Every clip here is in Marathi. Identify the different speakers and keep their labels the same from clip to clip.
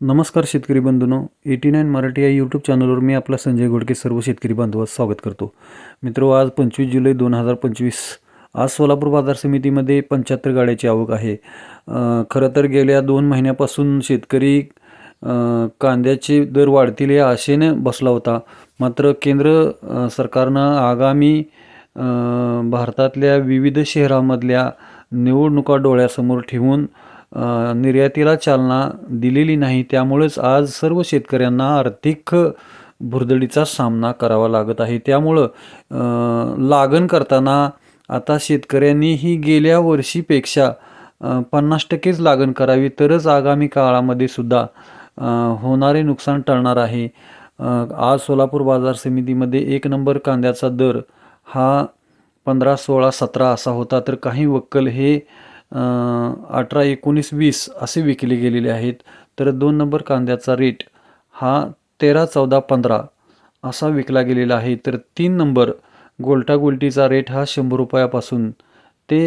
Speaker 1: नमस्कार शेतकरी बंधूंनो एटी नाईन मराठी या यूट्यूब चॅनलवर मी आपला संजय गोडके सर्व शेतकरी बांधवांचं स्वागत करतो. मित्र आज पंचवीस जुलै दोन हजार पंचवीस आज सोलापूर बाजार समितीमध्ये पंच्याहत्तर गाड्याची आवक आहे. खरं तर गेल्या दोन महिन्यापासून शेतकरी कांद्याचे दर वाढतील या आशेने बसला होता. मात्र केंद्र सरकारनं आगामी भारतातल्या विविध शहरांमधल्या निवडणुका डोळ्यासमोर ठेवून निर्यातीला चालना दिलेली नाही त्यामुळेच आज सर्व शेतकऱ्यांना आर्थिक भुर्दडीचा सामना करावा लागत आहे. त्यामुळं लागण करताना आता शेतकऱ्यांनी ही गेल्या वर्षीपेक्षा पन्नास टक्केच लागण करावी तरच आगामी काळामध्ये सुद्धा होणारे नुकसान टळणार आहे. आज सोलापूर बाजार समितीमध्ये एक नंबर कांद्याचा दर हा पंधरा सोळा सतरा असा होता तर काही वक्कल हे अठरा एकोणीस वीस असे विकले गेलेले आहेत. तर दोन नंबर कांद्याचा रेट हा तेरा चौदा पंधरा असा विकला गेलेला आहे. तर तीन नंबर गोलटागोलटीचा रेट हा शंभर रुपयापासून ते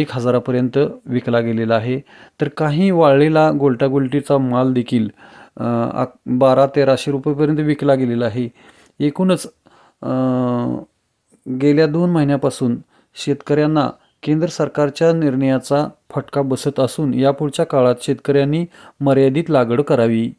Speaker 1: एक हजारापर्यंत विकला गेलेला आहे. तर काही वाळलेला गोल्टा गोल्टीचा माल देखील बारा तेराशे रुपयेपर्यंत विकला गेलेला आहे. एकूणच गेल्या दोन महिन्यापासून शेतकऱ्यांना केंद्र सरकारच्या निर्णयाचा फटका बसत असून यापुढच्या काळात शेतकऱ्यांनी मर्यादित लागवड करावी.